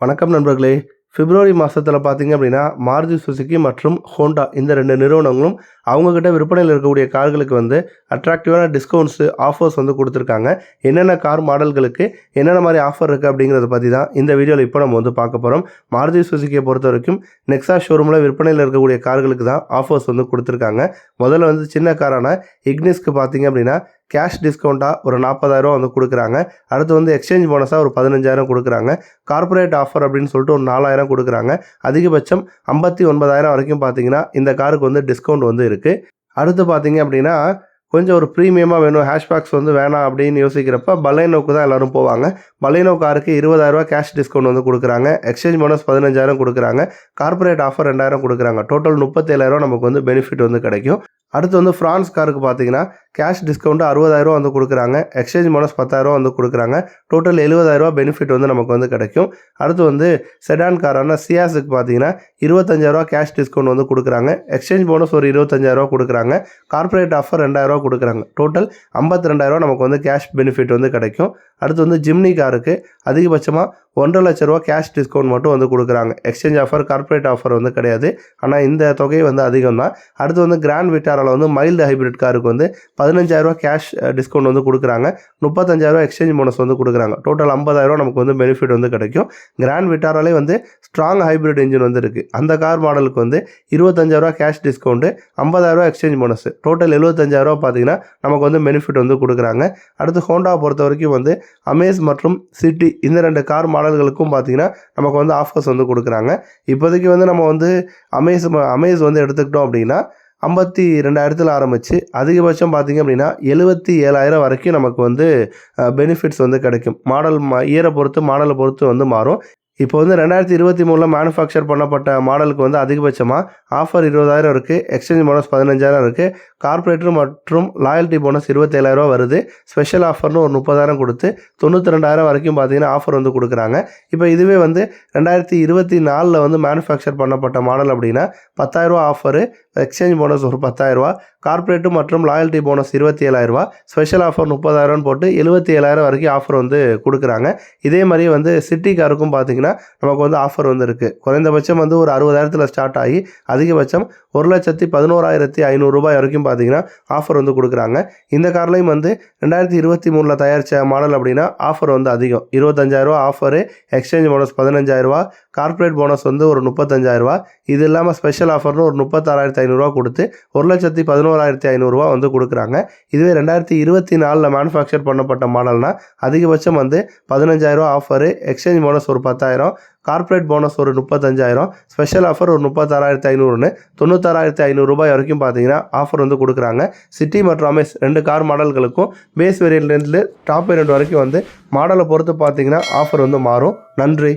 வணக்கம் நண்பர்களே. பிப்ரவரி மாதத்தில் பார்த்தீங்க அப்படின்னா மாருதி சுசுகி மற்றும் ஹோண்டா இந்த ரெண்டு நிறுவனங்களும் அவங்கக்கிட்ட விற்பனையில் இருக்கக்கூடிய கார்களுக்கு வந்து அட்ராக்டிவான டிஸ்கவுண்ட்ஸு ஆஃபர்ஸ் வந்து கொடுத்துருக்காங்க. என்னென்ன கார் மாடல்களுக்கு என்னென்ன மாதிரி ஆஃபர் இருக்குது அப்படிங்கிறத பற்றி தான் இந்த வீடியோவில் இப்போ நம்ம வந்து பார்க்க போகிறோம் மாருதி சுசுக்கியை பொறுத்த வரைக்கும் நெக்ஸா ஷோரூமில் விற்பனையில் இருக்கக்கூடிய கார்களுக்கு தான் ஆஃபர்ஸ் வந்து கொடுத்துருக்காங்க. முதல்ல வந்து சின்ன காரான இக்னிஸ்க்கு பார்த்தீங்க அப்படின்னா கேஷ் டிஸ்கவுண்ட்டாக ஒரு நாற்பதாயிரம் வந்து கொடுக்குறாங்க. அடுத்து வந்து எக்ஸ்சேஞ்ச் போனஸாக ஒரு பதினஞ்சாயிரம் கொடுக்குறாங்க. கார்ப்பரேட் ஆஃபர் அப்படின்னு சொல்லிட்டு ஒரு நாலாயிரம் கொடுக்குறாங்க. அதிகபட்சம் ஐம்பத்தி ஒன்பதாயிரம் வரைக்கும் பார்த்தீங்கன்னா இந்த காருக்கு வந்து டிஸ்கவுண்ட் வந்து இருக்குது அடுத்து பார்த்தீங்க அப்படின்னா கொஞ்சம் ஒரு ப்ரீமியமாக வேணும். ஹேஷ்பேக்ஸ் வந்து வேணாம் அப்படின்னு யோசிக்கிறப்ப பலைனோக்கு தான் எல்லோரும் போவாங்க. பலைனோ காருக்கு இருபதாயிரரூவா கேஷ் டிஸ்கவுண்ட் வந்து கொடுக்குறாங்க. எக்ஸ்சேஞ்ச் போனஸ் பதினஞ்சாயிரம் கொடுக்குறாங்க. கார்ப்பரேட் ஆஃபர் ரெண்டாயிரம் கொடுக்குறாங்க. டோட்டல் முப்பத்தேழாயிரம் நமக்கு வந்து பெனிஃபிட் வந்து கிடைக்கும். அடுத்து வந்து ஃப்ரான்ஸ் காருக்கு பார்த்தீங்கன்னா கேஷ் டிஸ்கவுண்ட் அறுபதாயிரரூவா வந்து கொடுக்குறாங்க. எக்ஸ்சேஞ்ச் போனஸ் பத்தாயிரரூவா வந்து கொடுக்குறாங்க. டோட்டல் எழுபதாயிரரூவா பெனிஃபிட் வந்து நமக்கு வந்து கிடைக்கும். அடுத்து வந்து செடான் காரான சியாஸுக்கு பார்த்தீங்கன்னா இருபத்தஞ்சாயிரரூவா கேஷ் டிஸ்கவுண்ட் வந்து கொடுக்குறாங்க. எக்ஸ்சேஞ்ச் போனஸ் ஒரு இருபத்தஞ்சாயிரரூவா கொடுக்குறாங்க. கார்ப்பரேட் ஆஃபர் ரெண்டாயிரரூவா கொடுக்குறாங்க. டோட்டல் ஐம்பத்தி ரெண்டாயிரரூவா நமக்கு வந்து கேஷ் பெனிஃபிட் வந்து கிடைக்கும். அடுத்து வந்து ஜிம்னி காருக்கு அதிகபட்சமாக ஒன்றரை லட்ச ரூபா கேஷ் டிஸ்கவுண்ட் மட்டும் வந்து கொடுக்குறாங்க. எக்ஸ்சேஞ்ச் ஆஃபர் கார்ப்பரேட் ஆஃபர் வந்து கிடையாது. ஆனால் இந்த தொகை வந்து அதிகம் தான் அடுத்து வந்து கிராண்ட் விட்டாரில் வந்து மைல்டு ஹைப்ரிட் காருக்கு வந்து பதினஞ்சாயிரரூவா கேஷ் டிஸ்கவுண்ட் வந்து கொடுக்குறாங்க. முப்பத்தஞ்சாயிரரூவா எக்ஸ்சேஞ்ச் போனஸ் வந்து கொடுக்குறாங்க. டோட்டல் ஐம்பதாயிரரூவா நமக்கு வந்து பெனிஃபிட் வந்து கிடைக்கும். கிராண்ட் விட்டாராலே வந்து ஸ்ட்ராங் ஹைப்ரிட் இன்ஜின் வந்து இருக்குது அந்த கார் மாடலுக்கு வந்து இருபத்தஞ்சாயிரரூவா கேஷ் டிஸ்கவுண்ட்டு ஐம்பதாயிரரூவா எக்ஸ்சேஞ்ச் போனஸ் டோட்டல் எழுபத்தஞ்சாயிரரூவா பார்த்தீங்கன்னா நமக்கு வந்து பெனிஃபிட் வந்து கொடுக்குறாங்க. அடுத்து ஹோண்டாவை பொறுத்த வரைக்கும் வந்து அமேஸ் மற்றும் சிட்டி இந்த ரெண்டு கார் மாடல் மாடல்களுக்கும் பார்த்தீங்கன்னா நமக்கு வந்து ஆஃபர்ஸ் வந்து கொடுக்குறாங்க. இப்போதைக்கு வந்து நம்ம வந்து அமேஸ் அமேஸ் வந்து எடுத்துக்கிட்டோம் அப்படின்னா ஐம்பத்தி ரெண்டாயிரத்தில் ஆரம்பித்து அதிகபட்சம் பார்த்திங்க அப்படின்னா எழுபத்தி ஏழாயிரம் வரைக்கும் நமக்கு வந்து பெனிஃபிட்ஸ் வந்து கிடைக்கும். மாடல் மா இயரை பொறுத்து மாடலை பொறுத்து வந்து மாறும். இப்போ வந்து ரெண்டாயிரத்தி இருபத்தி மூணில் மேனுஃபேக்சர் பண்ணப்பட்ட மாடலுக்கு வந்து அதிகபட்சமாக ஆஃபர் இருபதாயிரம் இருக்குது எக்ஸ்சேஞ்ச் போனஸ் பதினஞ்சாயிரம் இருக்குது கார்பரேட்டர் மற்றும் லாயல்ட்டி போனஸ் இருபத்தேழாயிரம் வருது. ஸ்பெஷல் ஆஃபர்னு ஒரு முப்பதாயிரம் கொடுத்து தொண்ணூற்றி ரெண்டாயிரம் வரைக்கும் பார்த்தீங்கன்னா ஆஃபர் வந்து கொடுக்குறாங்க. இப்போ இதுவே வந்து ரெண்டாயிரத்தி இருபத்தி நாலில் வந்து மேனுஃபேக்சர் பண்ணப்பட்ட மாடல் அப்படின்னா பத்தாயிரரூவா ஆஃபரு எக்ஸ்சேஞ்ச் போனஸ் ஒரு பத்தாயிரரூவா. கார்பரேட்டு மற்றும் லாயல்ட்டி போனஸ் இருபத்தி ஏழாயிரரூவா ஸ்பெஷல் ஆஃபர் முப்பதாயிரம்னு போட்டு எழுபத்தி ஏழாயிரம் வரைக்கும் ஆஃபர் வந்து கொடுக்குறாங்க. இதே மாதிரி வந்து சிட்டி காருக்கும் பார்த்தீங்கன்னா நமக்கு வந்து ஆஃபர் வந்து இருக்குது குறைந்தபட்சம் வந்து ஒரு அறுபதாயிரத்தில் ஸ்டார்ட் ஆகி அதிகபட்சம் ஒரு லட்சத்தி பதினோராயிரத்தி ஐநூறுரூபாய் வரைக்கும் பார்த்தீங்கன்னா ஆஃபர் வந்து கொடுக்குறாங்க. இந்த கார்லையும் வந்து ரெண்டாயிரத்தி இருபத்தி மூணில் தயாரித்த மாடல் அப்படின்னா ஆஃபர் வந்து அதிகம். இருபத்தஞ்சாயிரரூவா ஆஃபரு எக்ஸ்சேஞ்ச் போனஸ் பதினஞ்சாயிரரூவா கார்ப்பரேட் போனஸ் வந்து ஒரு முப்பத்தஞ்சாயிரரூவா. இது இல்லாமல் ஸ்பெஷல் ஆஃபர்னு ஒரு முப்பத்தாறாயிரத்தி ஐநூறுரூவா கொடுத்து ஒரு லட்சத்தி பதினோராயிரத்தி ஐநூறுரூவா வந்து கொடுக்குறாங்க. இதுவே ரெண்டாயிரத்தி இருபத்தி நாலில் மேனுஃபேக்சர் பண்ணப்பட்ட மாடல்னால் அதிகபட்சம் வந்து பதினஞ்சாயிரரூவா ஆஃபரு எக்ஸ்சேஞ்ச் போனஸ் ஒரு பத்தாயிரம் கார்ப்பரேட் போனஸ் ஒரு முப்பத்தஞ்சாயிரம் ஸ்பெஷல் ஆஃபர் ஒரு முப்பத்தாறாயிரத்தி ஐநூறுன்னு தொண்ணூத்தாறாயிரத்தி ஐநூறுரூபாய் வரைக்கும் பார்த்தீங்கன்னா ஆஃபர் வந்து கொடுக்குறாங்க. சிட்டி மற்றும் அமேஸ் ரெண்டு கார் மாடல்களுக்கும் பேஸ் வேரியன்ட்லேருந்து டாப் வேரியன்ட் வரைக்கும் வந்து மாடலை பொறுத்து பார்த்தீங்கன்னா ஆஃபர் வந்து மாறும். நன்றி.